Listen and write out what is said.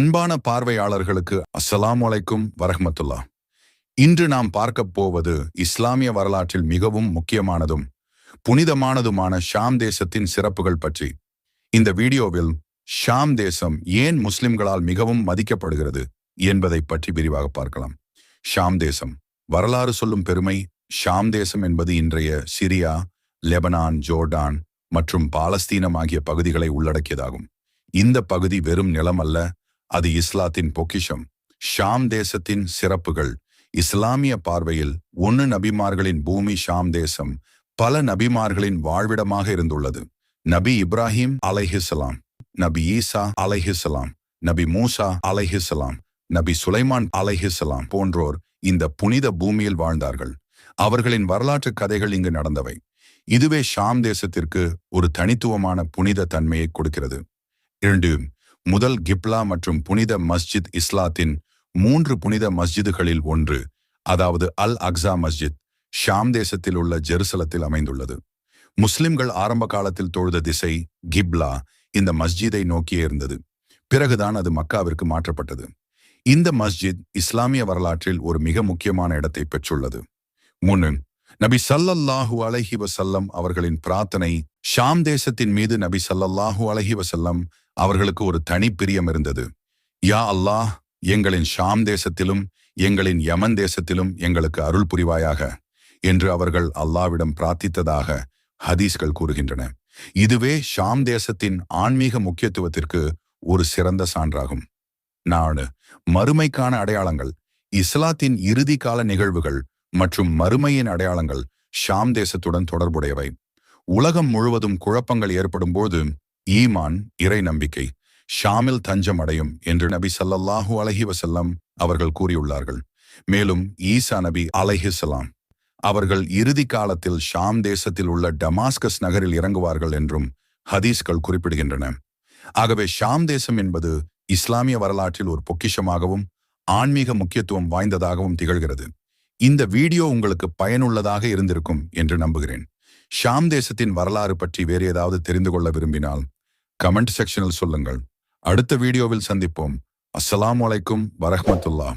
அன்பான பார்வையாளர்களுக்கு அஸ்ஸலாமு அலைக்கும் வரஹமத்துல்லா. இன்று நாம் பார்க்கப் போவது இஸ்லாமிய வரலாற்றில் மிகவும் முக்கியமானதும் புனிதமானதுமான ஷாம் தேசத்தின் சிறப்புகள் பற்றி. இந்த வீடியோவில் ஷாம் தேசம் ஏன் முஸ்லிம்களால் மிகவும் மதிக்கப்படுகிறது என்பதை பற்றி விரிவாக பார்க்கலாம். ஷாம் தேசம். வரலாறு சொல்லும் பெருமை ஷாம் தேசம் என்பது இன்றைய சிரியா லெபனான் ஜோர்டான் மற்றும் பாலஸ்தீனம் ஆகிய பகுதிகளை உள்ளடக்கியதாகும். இந்த பகுதி வெறும் நிலம் அல்ல அது இஸ்லாத்தின் பொக்கிஷம். ஷாம் தேசத்தின் சிறப்புகள். இஸ்லாமிய பார்வையில் ஒன்னு நபிமார்களின் பூமி ஷாம் தேசம் பல நபிமார்களின் வாழ்விடமாக இருந்துள்ளது. நபி இப்ராஹிம் அலைஹிஸ்லாம் நபி ஈசா அலைஹிஸ்லாம் நபி மூசா அலைஹிஸ்லாம் நபி சுலைமான் அலைஹிஸ்லாம் போன்றோர் இந்த புனித பூமியில் வாழ்ந்தார்கள். அவர்களின் வரலாற்று கதைகள் இங்கு நடந்தவை. இதுவே ஷாம் தேசத்திற்கு ஒரு தனித்துவமான புனித தன்மையை கொடுக்கிறது. இரண்டு முதல் கிப்லா மற்றும் புனித மஸ்ஜித் இஸ்லாத்தின் மூன்று புனித மஸ்ஜிதுகளில் ஒன்று அதாவது அல் அக்ஸா மஸ்ஜித் ஷாம் தேசத்தில் உள்ள ஜெருசலத்தில் அமைந்துள்ளது. முஸ்லிம்கள் ஆரம்ப காலத்தில் தொழுத திசை கிப்லா இந்த மஸ்ஜிதை நோக்கியே இருந்தது. பிறகுதான் அது மக்காவிற்கு மாற்றப்பட்டது. இந்த மஸ்ஜித் இஸ்லாமிய வரலாற்றில் ஒரு மிக முக்கியமான இடத்தை பெற்றுள்ளது. மூணு நபி சல்லல்லாஹு அலஹி வசல்லம் அவர்களின் பிரார்த்தனை ஷாம் தேசத்தின் மீது நபி சல்லல்லாஹு அலஹி வசல்லம் அவர்களுக்கு ஒரு தனி பிரியம் இருந்தது. யா அல்லாஹ் எங்களின் ஷாம் தேசத்திலும் எங்களின் யமன் தேசத்திலும் எங்களுக்கு அருள் புரிவாயாக என்று அவர்கள் அல்லாவிடம் பிரார்த்தித்ததாக ஹதீஸ்கள் கூறுகின்றன. இதுவே ஷாம் தேசத்தின் ஆன்மீக முக்கியத்துவத்திற்கு ஒரு சிறந்த சான்றாகும். நாடு மறுமைக்கான அடையாளங்கள் இஸ்லாத்தின் இறுதி கால நிகழ்வுகள் மற்றும் மறுமையின் அடையாளங்கள் ஷாம் தேசத்துடன் தொடர்புடையவை. உலகம் முழுவதும் குழப்பங்கள் ஏற்படும் போது ஈமான் இறை நம்பிக்கை ஷாமில் தஞ்சம் அடையும் என்று நபி சல்லல்லாஹூ அலஹி வசல்லம் அவர்கள் கூறியுள்ளார்கள். மேலும் ஈசா நபி அலஹிசலாம் அவர்கள் இறுதி காலத்தில் ஷாம் தேசத்தில் உள்ள டமாஸ்கஸ் நகரில் இறங்குவார்கள் என்றும் ஹதீஸ்கள் குறிப்பிடுகின்றன. ஆகவே ஷாம் தேசம் என்பது இஸ்லாமிய வரலாற்றில் ஒரு பொக்கிஷமாகவும் ஆன்மீக முக்கியத்துவம் வாய்ந்ததாகவும் திகழ்கிறது. இந்த வீடியோ உங்களுக்கு பயனுள்ளதாக இருந்திருக்கும் என்று நம்புகிறேன். ஷாம் தேசத்தின் வரலாறு பற்றி வேறு ஏதாவது தெரிந்து கொள்ள விரும்பினால் கமெண்ட் செக்ஷனில் சொல்லுங்கள். அடுத்த வீடியோவில் சந்திப்போம். அஸ்ஸலாமு அலைக்கும் வரஹமத்துல்லா.